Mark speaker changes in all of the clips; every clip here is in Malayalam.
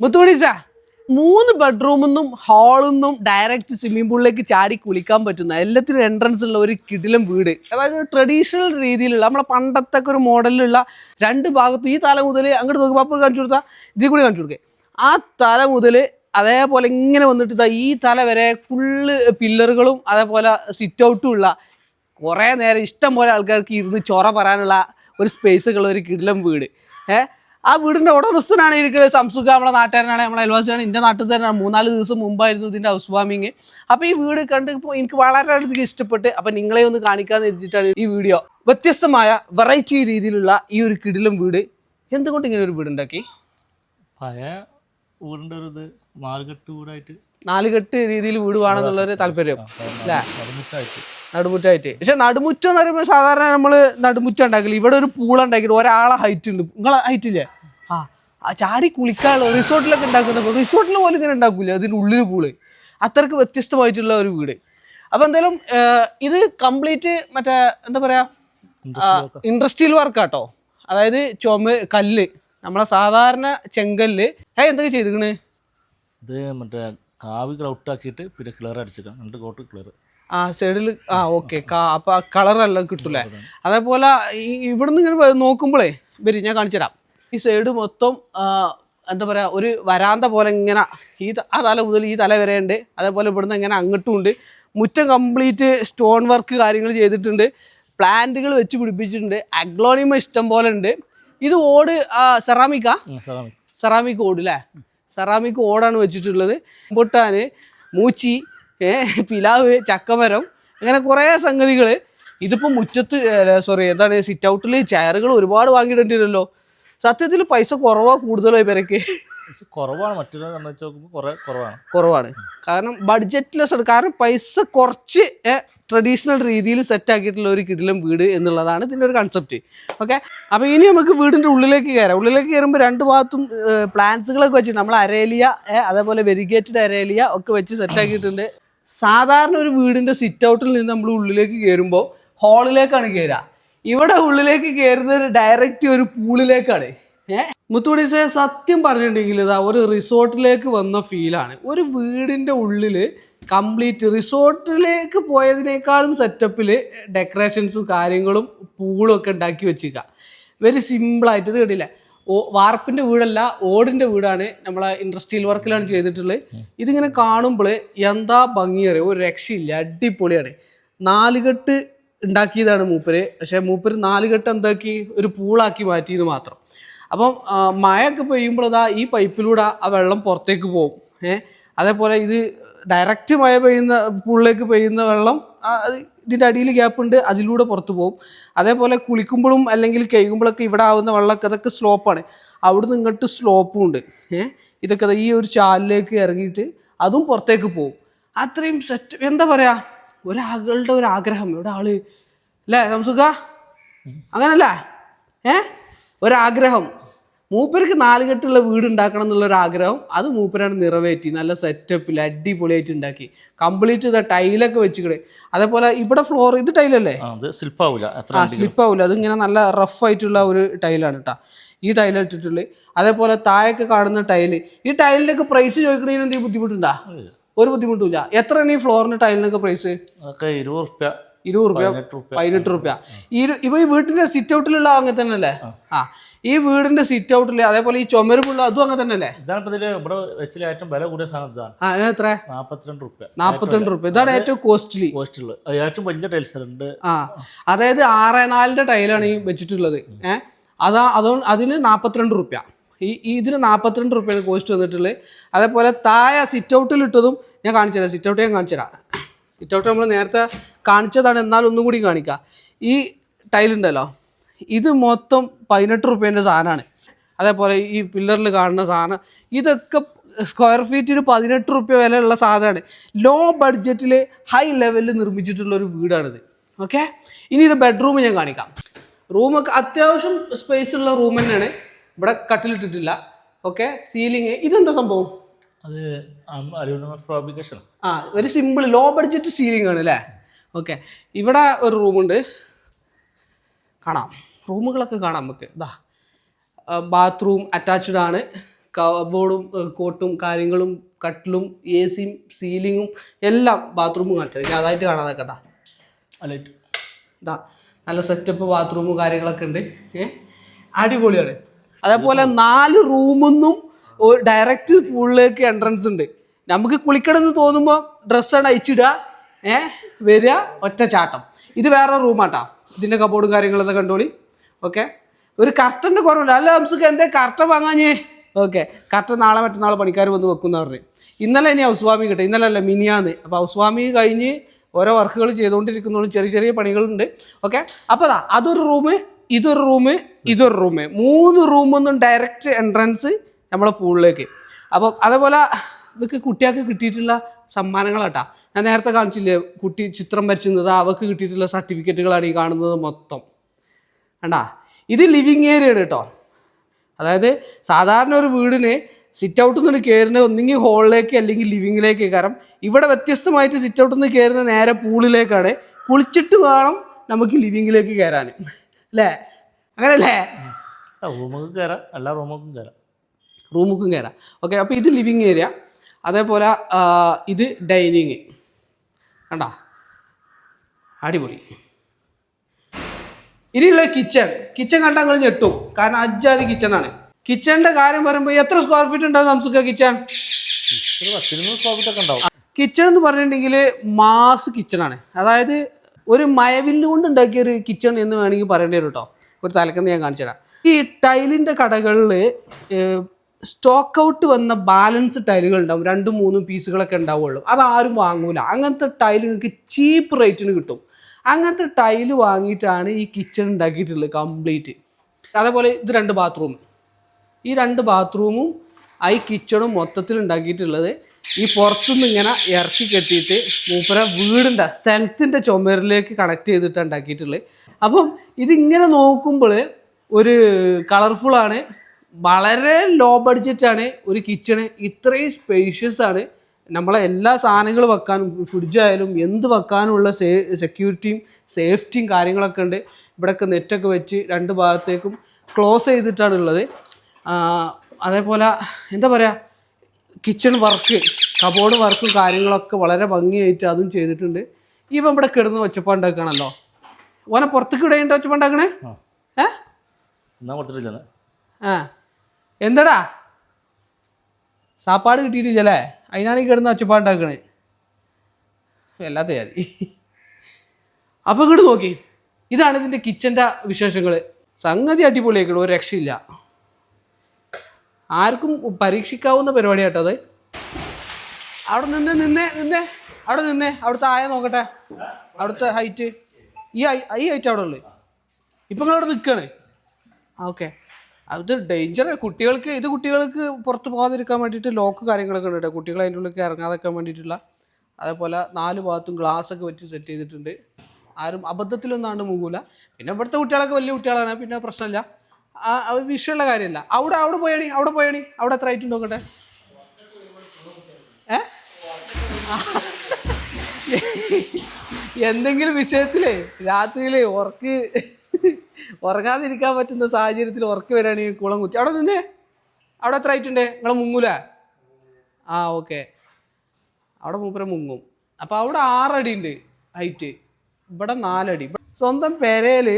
Speaker 1: മുത്തുമണീസ മൂന്ന് ബെഡ്റൂമെന്നും നിന്നും ഡയറക്റ്റ് സ്വിമ്മിംഗ് പൂളിലേക്ക് ചാടി കുളിക്കാൻ പറ്റുന്ന എല്ലാത്തിനും എൻട്രൻസ് ഉള്ള ഒരു കിടിലം വീട്. അതായത് ട്രഡീഷണൽ രീതിയിലുള്ള നമ്മളെ പണ്ടത്തെ ഒരു മോഡലിലുള്ള രണ്ട് ഭാഗത്തും ഈ തല മുതൽ അങ്ങോട്ട് നോക്കി പാപ്പ കാണിച്ചു കൊടുത്താൽ ഇതിൽ കൂടി കാണിച്ചു കൊടുക്കേ. ആ തല മുതൽ അതേപോലെ ഇങ്ങനെ വന്നിട്ട് ഇതാ ഈ തല വരെ ഫുള്ള് പില്ലറുകളും അതേപോലെ സിറ്റ് ഔട്ടും ഉള്ള കുറേ നേരം ഇഷ്ടം പോലെ ആൾക്കാർക്ക് ഇരുന്ന് ചൊറ പറയാനുള്ള ഒരു സ്പേസുള്ള ഒരു കിടിലം വീട്. ഏ? ആ വീടിന്റെ ഉടമസ്ഥനാണ് ഇരിക്കുന്നത് സംസുഖ നമ്മളെ നാട്ടുകാരനാണ് നമ്മളെ അയൽവാസിയാണ്. എന്റെ നാട്ടിൽ തന്നെയാണ് മൂന്നാൽ ദിവസം മുമ്പായിരുന്നു ഇതിന്റെ ഹൗസ് വാമിങ് അപ്പോൾ ഈ വീട് കണ്ടപ്പോൾ എനിക്ക് വളരെ അധികം ഇഷ്ടപ്പെട്ട് അപ്പോൾ നിങ്ങളെ ഒന്ന് കാണിക്കാന്ന് വെച്ചിട്ടാണ് ഈ വീഡിയോ. വ്യത്യസ്തമായ വെറൈറ്റി രീതിയിലുള്ള ഈ ഒരു കിടിലും വീട്. എന്തുകൊണ്ട് ഇങ്ങനെ ഒരു വീടുണ്ടാക്കി
Speaker 2: പഴയ വീടിന്റെ ഒരു ഇത് നാലുകെട്ട് വീടായിട്ട്
Speaker 1: നാലുകെട്ട് രീതിയിൽ വീടുവാണെന്നുള്ളൊരു താല്പര്യം. അല്ലേ?
Speaker 2: നടുമുറ്റായിട്ട്.
Speaker 1: പക്ഷെ നടുമുറ്റം എന്ന് പറയുമ്പോൾ സാധാരണ നമ്മൾ നടുമുറ്റം ഉണ്ടാക്കില്ല ഇവിടെ ഒരു പൂള ഉണ്ടാക്കിയിട്ട് ഒരാളെ ഹൈറ്റ് ഉണ്ട്. നിങ്ങളെ ഹൈറ്റ് ഇല്ലേ? ആ ആ ചാടി കുളിക്കാനുള്ള റിസോർട്ടിലൊക്കെ ഉണ്ടാക്കുന്ന റിസോർട്ടിൽ പോലും ഇങ്ങനെ ഉണ്ടാക്കില്ല അതിന്റെ ഉള്ളിൽ പൂൾ. അത്രയ്ക്ക് വ്യത്യസ്തമായിട്ടുള്ള ഒരു വീട്. അപ്പോൾ എന്തായാലും ഇത് കംപ്ലീറ്റ് മറ്റേ എന്താ പറയുക ഇൻഡസ്ട്രിയൽ വർക്കാട്ടോ അതായത് ചുമ കല്ല്. നമ്മളെ സാധാരണ ചെങ്കല്ല്. ഏ എന്തൊക്കെ ചെയ്തിക്കണ്
Speaker 2: ഇത് മറ്റേ കാവി ഗ്രൗട്ടാക്കിയിട്ട് പിന്നെ ക്ലിയർ അടിച്ചേക്കാം രണ്ട് കോട്ട് ക്ലിയർ
Speaker 1: ആ സൈഡിൽ ആ ഓക്കെ അപ്പൊ കളറെല്ലാം കിട്ടൂലേ അതേപോലെ ഈ ഇവിടുന്ന് ഇങ്ങനെ നോക്കുമ്പോഴേ വരി ഞാൻ കാണിച്ചു തരാം. ഈ സൈഡ് മൊത്തം എന്താ പറയാ ഒരു വരാന്ത പോലെ ഇങ്ങനെ ഈ ആ തല മുതൽ ഈ തല വരെ ഉണ്ട് അതേപോലെ ഇവിടുന്ന് ഇങ്ങനെ അങ്ങോട്ടും ഉണ്ട്. മുറ്റം കംപ്ലീറ്റ് സ്റ്റോൺ വർക്ക് കാര്യങ്ങൾ ചെയ്തിട്ടുണ്ട്. പ്ലാന്റുകൾ വെച്ച് പിടിപ്പിച്ചിട്ടുണ്ട്. അഗ്ലോണിമ ഇഷ്ടം പോലെ ഉണ്ട്. ഇത് ഓട് സെറാമിക്കാ
Speaker 2: സെറാമിക്
Speaker 1: സെറാമിക് ഓട് അല്ലേ സെറാമിക് ഓടാണ് വെച്ചിട്ടുള്ളത്. പൊട്ടാൻ മൂച്ചി പിലാവ് ചക്കമരം അങ്ങനെ കുറേ സംഗതികൾ ഇതിപ്പോൾ മുറ്റത്ത് സോറി എന്താണ് സിറ്റ് ഔട്ടിൽ ചെയറുകൾ ഒരുപാട് വാങ്ങിയിട്ടുണ്ടല്ലോ സത്യത്തിൽ പൈസ കുറവാ കൂടുതലോ ഇവരൊക്കെ.
Speaker 2: കുറവാണ്. മറ്റൊരു സംബന്ധിച്ച് നോക്കുമ്പോൾ കുറേ കുറവാണ്.
Speaker 1: കുറവാണ്. കാരണം ബഡ്ജറ്റ്ലെസ് ആണ് കാരണം പൈസ കുറച്ച് ട്രഡീഷണൽ രീതിയിൽ സെറ്റ് ആക്കിയിട്ടുള്ള ഒരു കിടിലം വീട് എന്നുള്ളതാണ് ഇതിന്റെ ഒരു കൺസെപ്റ്റ് ഓക്കെ അപ്പോൾ ഇനി നമുക്ക് വീടിന്റെ ഉള്ളിലേക്ക് കയറാം. ഉള്ളിലേക്ക് കയറുമ്പോൾ രണ്ട് ഭാഗത്തും പ്ലാന്റ്സുകളൊക്കെ വെച്ചിട്ട് നമ്മൾ അരേലിയ അതേപോലെ വെരിഗേറ്റഡ് അരേലിയ ഒക്കെ വെച്ച് സെറ്റ് ആക്കിയിട്ടുണ്ട്. സാധാരണ ഒരു വീടിന്റെ സിറ്റ് ഔട്ടിൽ നിന്ന് നമ്മൾ ഉള്ളിലേക്ക് കയറുമ്പോൾ ഹാളിലേക്കാണ് കയറുക. ഇവിടെ ഉള്ളിലേക്ക് കയറുന്നത് ഡയറക്റ്റ് ഒരു പൂളിലേക്കാണ്. ഏഹ് മുത്തുപൊടിസെ സത്യം പറഞ്ഞിട്ടുണ്ടെങ്കിൽ ഇതാ ഒരു റിസോർട്ടിലേക്ക് വന്ന ഫീലാണ് ഒരു വീടിന്റെ ഉള്ളിൽ കംപ്ലീറ്റ് റിസോർട്ടിലേക്ക് പോയതിനേക്കാളും സെറ്റപ്പിൽ ഡെക്കറേഷൻസും കാര്യങ്ങളും പൂളും ഒക്കെ ഉണ്ടാക്കി വെച്ചിരിക്കുക വെരി സിമ്പിളായിട്ട് ഇത് കണ്ടില്ല? ഓ വാർപ്പിന്റെ വീടല്ല ഓടിന്റെ വീടാണ് നമ്മളെ ഇൻഡസ്ട്രിയൽ വർക്കിലാണ് ചെയ്തിട്ടുള്ളത്. ഇതിങ്ങനെ കാണുമ്പോൾ എന്താ ഭംഗിയറിയോ? ഒരു രക്ഷയില്ല അടിപൊളിയാണ്. നാലുകെട്ട് ഉണ്ടാക്കിയതാണ് മൂപ്പര്. പക്ഷേ മൂപ്പര് നാലുകെട്ട് എന്താക്കി? ഒരു പൂളാക്കി മാറ്റിയത് മാത്രം. അപ്പം മഴയൊക്കെ പെയ്യുമ്പോൾ അതാ ഈ പൈപ്പിലൂടെ ആ വെള്ളം പുറത്തേക്ക് പോകും. ഏഹ് അതേപോലെ ഇത് ഡയറക്റ്റ് മഴ പെയ്യുന്ന പൂളിലേക്ക് പെയ്യുന്ന വെള്ളം ഇതിന്റെ അടിയിൽ ഗ്യാപ്പ് ഉണ്ട് അതിലൂടെ പുറത്തു പോകും. അതേപോലെ കുളിക്കുമ്പോഴും അല്ലെങ്കിൽ കഴുകുമ്പോഴൊക്കെ ഇവിടെ ആവുന്ന വെള്ളമൊക്കെ അതൊക്കെ സ്ലോപ്പാണ് അവിടുന്ന് ഇങ്ങോട്ട് സ്ലോപ്പും ഉണ്ട്. ഏഹ് ഇതൊക്കെ ഈ ഒരു ചാലിലേക്ക് ഇറങ്ങിയിട്ട് അതും പുറത്തേക്ക് പോകും. അത്രയും സെറ്റ് എന്താ പറയുക ഒരാളുടെ ഒരു ആഗ്രഹം. ഇവിടെ ആൾ? അല്ലേ സംസുഖ അങ്ങനല്ല? ഏ? ഒരാഗ്രഹം. മൂപ്പർക്ക് നാലുകെട്ടുള്ള വീട് ഉണ്ടാക്കണം എന്നുള്ള ഒരു ആഗ്രഹം. അത് മൂപ്പരാണ് നിറവേറ്റി നല്ല സെറ്റപ്പിൽ അടിപൊളിയായിട്ട് ഉണ്ടാക്കി. കംപ്ലീറ്റ് ഇതാ ടൈലൊക്കെ വെച്ചിട്ട് അതേപോലെ ഇവിടെ ഫ്ലോർ ഇത് ടൈലല്ലേ?
Speaker 2: സ്ലിപ്പാവില്ല
Speaker 1: ആ സ്ലിപ്പ് ആവില്ല അതിങ്ങനെ നല്ല റഫ് ആയിട്ടുള്ള ഒരു ടൈലാണ് കേട്ടോ ഈ ടൈൽ ഇട്ടിട്ടുള്ളത് അതേപോലെ താഴൊക്കെ കാണുന്ന ടൈൽ. ഈ ടൈലിനൊക്കെ പ്രൈസ് ചോദിക്കണതിന് എന്തെങ്കിലും ബുദ്ധിമുട്ടുണ്ടാ? ഒരു ബുദ്ധിമുട്ടില്ല എത്രയാണ് ഈ ഫ്ലോറിന് ടൈലിനൊക്കെ പ്രൈസ്
Speaker 2: ഇരുപത് റുപ്യ.
Speaker 1: ഇരുപത് റുപ്യ.
Speaker 2: പതിനെട്ട് റുപ്യ.
Speaker 1: ഈ ഇവ ഈ വീട്ടിന്റെ സിറ്റ് ഔട്ടിലുള്ള അങ്ങനെ തന്നെ അല്ലേ ആ. ഈ വീടിന്റെ സിറ്റ് ഔട്ടിൽ അതേപോലെ ഈ ചുമരുമുള്ള അതും അങ്ങനെ തന്നെ അല്ലേ
Speaker 2: ഇതാണ് ഇപ്പം ഇതിൽ ഇവിടെ വെച്ചിൽ ഏറ്റവും വില കൂടിയ സാധനം ഇതാണ്.
Speaker 1: ആ എത്ര?
Speaker 2: നാപ്പത്തിരണ്ട് റുപ്യ.
Speaker 1: ഇതാണ് ഏറ്റവും കോസ്റ്റ്ലി
Speaker 2: കോസ്റ്റുള്ള ഏറ്റവും വലിയ ടൈൽസ് ഉണ്ട്.
Speaker 1: ആ. അതായത് ആറ് നാലിന്റെ ടൈലാണ് ഈ വെച്ചിട്ടുള്ളത്. ഏഹ് അതാ അതുകൊണ്ട് അതിന് നാപ്പത്തിരണ്ട് റുപ്യ. ഈ ഇതിന് നാൽപ്പത്തിരണ്ട് റുപ്യാണ് കോസ്റ്റ് വന്നിട്ടുള്ളത് അതേപോലെ താഴെ സിറ്റ് ഔട്ടിൽ ഇട്ടതും ഞാൻ കാണിച്ചു തരാം. സിറ്റ് ഔട്ട് ഞാൻ കാണിച്ചു തരാം. സിറ്റ് ഔട്ട് നമ്മൾ നേരത്തെ കാണിച്ചതാണ് എന്നാൽ ഒന്നും കൂടി കാണിക്കാം. ഈ ടൈലുണ്ടല്ലോ ഇത് മൊത്തം പതിനെട്ട് റുപ്യേന്റെ സാധനമാണ്. അതേപോലെ ഈ പില്ലറിൽ കാണുന്ന സാധനം ഇതൊക്കെ സ്ക്വയർ ഫീറ്റിന് പതിനെട്ട് റുപ്യ വിലയുള്ള സാധനമാണ്. ലോ ബഡ്ജറ്റിൽ ഹൈ ലെവലിൽ നിർമ്മിച്ചിട്ടുള്ള ഒരു വീടാണിത്. ഓക്കെ ഇനി ഇത് ബെഡ്റൂം ഞാൻ കാണിക്കാം. റൂമൊക്കെ അത്യാവശ്യം സ്പേസ് ഉള്ള റൂം തന്നെയാണ്. ഇവിടെ കട്ടിലിട്ടിട്ടില്ല. ഓക്കെ സീലിംഗ് ഇതെന്താ സംഭവം?
Speaker 2: അത് ഫാബ്രിക്കേഷൻ.
Speaker 1: ആ ഒരു സിമ്പിൾ ലോ ബഡ്ജറ്റ് സീലിംഗ് ആണ് അല്ലേ? ഓക്കെ ഇവിടെ ഒരു റൂമുണ്ട് കാണാം. റൂമുകളൊക്കെ കാണാം നമുക്ക്. ഇതാ ബാത്റൂം അറ്റാച്ച്ഡ് ആണ്. കബോർഡും കോട്ടും കാര്യങ്ങളും കട്ടിലും എ സിയും സീലിങ്ങും എല്ലാം ബാത്റൂമും കാണിച്ചത് ഞാൻ അതായിട്ട് കാണാതെ കേട്ടാ
Speaker 2: ലൈറ്റ്
Speaker 1: ഇതാ നല്ല സെറ്റപ്പ് ബാത്റൂമും കാര്യങ്ങളൊക്കെ ഉണ്ട്. ഏ? അടിപൊളിയാണ്. അതേപോലെ നാല് റൂമൊന്നും ഡയറക്റ്റ് പൂളിലേക്ക് എൻട്രൻസ് ഉണ്ട്. നമുക്ക് കുളിക്കണം എന്ന് തോന്നുമ്പോൾ ഡ്രസ്സാണ് അയച്ചിടുക ഏ വരിക ഒറ്റ ചാട്ടം. ഇത് വേറെ റൂമാട്ടാ ഇതിന്റെ കബോർഡും കാര്യങ്ങളൊക്കെ കണ്ടോളി. ഓക്കെ ഒരു കർട്ടന്റെ കുറവുണ്ട്. അല്ല ഹംസുക്ക് എന്തേ കർട്ടൻ വാങ്ങാഞ്ഞേ? ഓക്കെ കർട്ടൻ നാളെ മറ്റന്നാൾ പണിക്കാർ വന്ന് വെക്കുന്ന പറഞ്ഞു. ഇന്നലെ ഇനി ഔസ്വാമി വാമി കിട്ടും. ഇന്നലെ അല്ല മിനിയാന്ന്. അപ്പോൾ ഔസ്വാമി കഴിഞ്ഞ് ഓരോ വർക്കുകൾ ചെയ്തുകൊണ്ടിരിക്കുന്നതുകൊണ്ട് ചെറിയ ചെറിയ പണികളുണ്ട്. ഓക്കെ അപ്പോൾ അതാ അതൊരു റൂം ഇതൊരു റൂം ഇതൊരു റൂം മൂന്ന് റൂമൊന്നും ഡയറക്റ്റ് എൻട്രൻസ് നമ്മളെ പൂളിലേക്ക്. അപ്പം അതേപോലെ ഇതൊക്കെ കുട്ടികൾക്ക് കിട്ടിയിട്ടുള്ള സമ്മാനങ്ങളാട്ടാ. ഞാൻ നേരത്തെ കാണിച്ചില്ലേ കുട്ടി ചിത്രം വരച്ചിരുന്നത് അവർക്ക് കിട്ടിയിട്ടുള്ള സർട്ടിഫിക്കറ്റുകളാണ് ഈ കാണുന്നത് മൊത്തം. കണ്ടാ? ഇത് ലിവിങ് ഏരിയയാണ് കേട്ടോ. അതായത് സാധാരണ ഒരു വീടിന് സിറ്റ് ഔട്ടിൽ നിന്ന് കയറുന്നത് ഒന്നെങ്കിൽ ഹോളിലേക്ക് അല്ലെങ്കിൽ ലിവിങ്ങിലേക്ക് കയറാം ഇവിടെ വ്യത്യസ്തമായിട്ട് സിറ്റ് ഔട്ടിൽ നിന്ന് കയറുന്ന നേരെ പൂളിലേക്കാണ്. കുളിച്ചിട്ട് വേണം നമുക്ക് ലിവിങ്ങിലേക്ക് കയറാൻ അല്ലേ? അങ്ങനല്ലേ?
Speaker 2: റൂമുക്ക് കയറാം എല്ലാ റൂമുക്കും കയറാം
Speaker 1: റൂമുക്കും കയറാം ഓക്കെ അപ്പോൾ ഇത് ലിവിങ് ഏരിയ അതേപോലെ ഇത് ഡൈനിങ് കണ്ടാ? അടിപൊളി. ഇനിയുള്ള കിച്ചൺ കിച്ചൺ കണ്ടാൽ നിങ്ങൾ ഞെട്ടും. കാരണം അജാതി കിച്ചണാണ് കിച്ചണിന്റെ കാര്യം പറയുമ്പോൾ എത്ര സ്ക്വയർ ഫീറ്റ് ഉണ്ടാവും നമുക്ക് കിച്ചൺ കിച്ചൺ എന്ന് പറഞ്ഞിട്ടുണ്ടെങ്കിൽ മാസ് കിച്ചണാണ് അതായത് ഒരു മയവില്ല് കൊണ്ട് ഉണ്ടാക്കിയ ഒരു കിച്ചൺ എന്ന് വേണമെങ്കിൽ പറയേണ്ടി വരും കേട്ടോ ഒരു തലക്കെന്ന് ഞാൻ കാണിച്ചു തരാം. ഈ ടൈലിന്റെ കടകളിൽ സ്റ്റോക്ക് ഔട്ട് വന്ന ബാലൻസ് ടൈലുകൾ ഉണ്ടാവും. രണ്ടും മൂന്നും പീസുകളൊക്കെ ഉണ്ടാവുള്ളൂ. അതാരും വാങ്ങൂല. അങ്ങനത്തെ ടൈൽ നിങ്ങൾക്ക് ചീപ്പ് റേറ്റിന് കിട്ടും. അങ്ങനത്തെ ടൈൽ വാങ്ങിയിട്ടാണ് ഈ കിച്ചൺ ഉണ്ടാക്കിയിട്ടുള്ളത് കംപ്ലീറ്റ് അതേപോലെ ഇത് രണ്ട് ബാത്റൂം ഈ രണ്ട് ബാത്റൂമും ആ ഈ കിച്ചണും മൊത്തത്തിൽ ഉണ്ടാക്കിയിട്ടുള്ളത് ഈ പുറത്തുനിന്ന് ഇങ്ങനെ ഇറക്കി കെട്ടിയിട്ട് മൂപ്പര വീടിന്റെ സ്ഥലത്തിന്റെ ചുമരിലേക്ക് കണക്ട് ചെയ്തിട്ട് ഉണ്ടാക്കിയിട്ടുള്ളത്. അപ്പം ഇതിങ്ങനെ നോക്കുമ്പോൾ ഒരു കളർഫുള്ളാണ് വളരെ ലോ ബഡ്ജറ്റാണ് ഒരു കിച്ചണ് ഇത്രയും സ്പേഷ്യസ് ആണ്. നമ്മളെ എല്ലാ സാധനങ്ങളും വെക്കാനും ഫ്രിഡ്ജായാലും എന്ത് വെക്കാനുമുള്ള സേ സെക്യൂരിറ്റിയും സേഫ്റ്റിയും കാര്യങ്ങളൊക്കെ ഉണ്ട്. ഇവിടെയൊക്കെ നെറ്റൊക്കെ വെച്ച് രണ്ട് ഭാഗത്തേക്കും ക്ലോസ് ചെയ്തിട്ടാണ് ഉള്ളത്. അതേപോലെ എന്താ പറയുക കിച്ചൺ വർക്ക് കബോർഡ് വർക്കും കാര്യങ്ങളൊക്കെ വളരെ ഭംഗിയായിട്ട് അതും ചെയ്തിട്ടുണ്ട്. ഇവൻ ഇവിടെ കിടന്ന് ഒച്ചപ്പാണ്ടാക്കുകയാണല്ലോ ഓനെ പുറത്തേക്ക് ഇടയുണ്ടോ ഏ?
Speaker 2: തിന്നാൻ കൊടുത്തിട്ടില്ല
Speaker 1: ആ. എന്താടാ? സാപ്പാട് കിട്ടിയിട്ടില്ലല്ലേ അതിനാണ് ഈ കിടന്ന് ഒച്ചപ്പാണ്ടാക്കണേ വല്ലാത്ത ജാതി അപ്പോൾ ഇങ്ങോട്ട് നോക്കി. ഇതാണ് ഇതിന്റെ കിച്ചന്റെ വിശേഷങ്ങൾ സംഗതി അടിപൊളിയാക്കണം ഒരു രക്ഷയില്ല. ആർക്കും പരീക്ഷിക്കാവുന്ന പരിപാടിയാട്ടത് അവിടെ നിന്ന് നിന്നേ നിന്നേ അവിടെ നിന്നേ അവിടുത്തെ ആയ നോക്കട്ടെ. അവിടുത്തെ ഹൈറ്റ് ഈ ഈ ഹൈറ്റ് അവിടെ ഉള്ളു. ഇപ്പം നിങ്ങൾ അവിടെ നിൽക്കുകയാണ് ഓക്കെ അത് ഡേഞ്ചർ കുട്ടികൾക്ക് ഇത് കുട്ടികൾക്ക് പുറത്ത് പോകാതിരിക്കാൻ വേണ്ടിയിട്ട് ലോക്ക് കാര്യങ്ങളൊക്കെ ഉണ്ട് കേട്ടോ. കുട്ടികൾ അതിന്റെ ഉള്ളിൽ ഇറങ്ങാതെക്കാൻ വേണ്ടിയിട്ടുള്ള അതേപോലെ നാല് ഭാഗത്തും ഗ്ലാസ് ഒക്കെ വെച്ച് സെറ്റ് ചെയ്തിട്ടുണ്ട്. ആരും അബദ്ധത്തിലൊന്നാണ്ട് മുങ്ങൂല. പിന്നെ ഇവിടുത്തെ കുട്ടികളൊക്കെ വലിയ കുട്ടികളാണ്. പിന്നെ പ്രശ്നമില്ല. വിഷയമുള്ള കാര്യമല്ല. അവിടെ അവിടെ പോയണി അവിടെ പോയണി അവിടെ എത്ര ആയിട്ട് നോക്കട്ടെ? ഏ? എന്തെങ്കിലും വിഷയത്തിലേ രാത്രിയിൽ ഉറക്ക് ഉറങ്ങാതിരിക്കാൻ പറ്റുന്ന സാഹചര്യത്തിൽ ഉറക്ക് വരാണെങ്കിൽ കുളം കുത്തി. അവിടെ നിന്നേ. അവിടെ എത്ര ആയിട്ടുണ്ട് നിങ്ങൾ മുങ്ങൂല? ആ ഓക്കെ അവിടെ മൂപ്പര മുങ്ങും. അപ്പോൾ അവിടെ ആറടി ഉണ്ട് ഹൈറ്റ് ഇവിടെ നാലടി. സ്വന്തം പെരയിൽ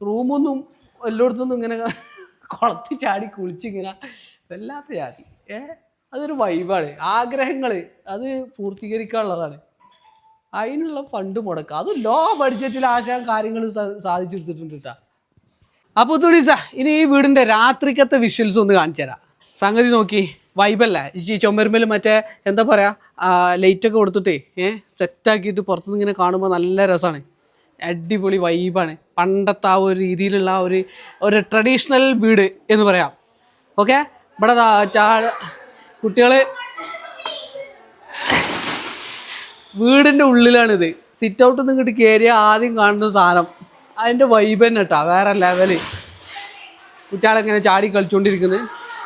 Speaker 1: റൂമൊന്നും എല്ലായിടത്തൊന്നും ഇങ്ങനെ കുളത്തി ചാടി കുളിച്ചിങ്ങനെ വല്ലാത്ത ജാതി. ഏ? അതൊരു വൈബാണ് ആഗ്രഹങ്ങൾ അത് പൂർത്തീകരിക്കാനുള്ളതാണ്. അതിനുള്ള ഫണ്ട് മുടക്കുക. അത് ലോ ബഡ്ജറ്റിൽ ആശാൻ കാര്യങ്ങൾ സാധിച്ചെടുത്തിട്ടുണ്ട് കേട്ടോ അപ്പോൾ തുണീസ ഇനി ഈ വീടിന്റെ രാത്രിക്കത്തെ വിഷ്വൽസ് ഒന്ന് കാണിച്ചു തരാം. സംഗതി നോക്കി. വൈബല്ലേ ഈ ചുമരുമേൽ മറ്റേ എന്താ പറയുക ലൈറ്റൊക്കെ കൊടുത്തിട്ടേ ഏഹ് സെറ്റാക്കിയിട്ട് പുറത്തുനിന്ന് ഇങ്ങനെ കാണുമ്പോൾ നല്ല രസമാണ് അടിപൊളി വൈബാണ്. പണ്ടത്തെ ആ ഒരു രീതിയിലുള്ള ഒരു ഒരു ട്രഡീഷണൽ വീട് എന്ന് പറയാം. ഓക്കെ ഇവിടെ കുട്ടികൾ വീടിന്റെ ഉള്ളിലാണിത്. സിറ്റ് ഔട്ട് നിന്ന് ഇങ്ങോട്ട് കയറിയ ആദ്യം കാണുന്ന സാധനം. അതിന്റെ വൈബ് തന്നെ കേട്ടോ വേറെ ലെവൽ കുട്ടികളെങ്ങനെ ചാടി കളിച്ചുകൊണ്ടിരിക്കുന്നത്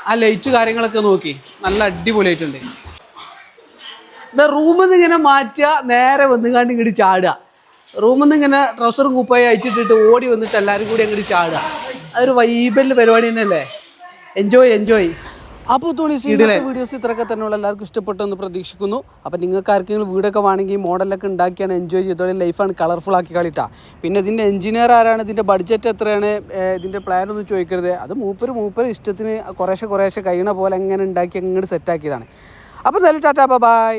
Speaker 1: ആ ലൈറ്റ് കാര്യങ്ങളൊക്കെ നോക്കി. നല്ല അടിപൊളിയായിട്ടുണ്ട് ഇത് റൂമിൽ നിന്ന് ഇങ്ങനെ മാറ്റുക നേരെ വന്ന് കണ്ട് ഇങ്ങോട്ട് ചാടുക. റൂമിൽ നിന്ന് ഇങ്ങനെ ട്രൗസറും കുപ്പായി അയച്ചിട്ടിട്ട് ഓടി വന്നിട്ട് എല്ലാവരും കൂടി അങ്ങോട്ട് ചാടുക. അതൊരു വൈബൽ പരിപാടി തന്നെയല്ലേ? എൻജോയ് എൻജോയ് അപ്പോൾ തോണി വീഡിയോസ് ഇത്രയൊക്കെ തന്നെയുള്ള എല്ലാവർക്കും ഇഷ്ടപ്പെട്ടെന്ന് പ്രതീക്ഷിക്കുന്നു. അപ്പോൾ നിങ്ങൾക്ക് ആർക്കെങ്കിലും വീടൊക്കെ വേണമെങ്കിൽ മോഡലൊക്കെ ഉണ്ടാക്കിയാണ് എൻജോയ് ചെയ്തോളി. ലൈഫാണ് കളർഫുൾ ആക്കി കളിട്ടാ. പിന്നെ ഇതിന്റെ എഞ്ചിനീയർ ആരാണ്? ഇതിന്റെ ബഡ്ജറ്റ് എത്രയാണ്? ഇതിന്റെ പ്ലാൻ ഒന്ന് ചോദിക്കരുത്. അത് മൂപ്പര് മൂപ്പര് ഇഷ്ടത്തിന് കുറേശ്ശെ കുറേശ്ശെ കഴിയണ പോലെ എങ്ങനെ ഉണ്ടാക്കി അങ്ങോട്ട് സെറ്റാക്കിയതാണ് അപ്പോൾ എന്തായാലും ടാറ്റാ ബൈ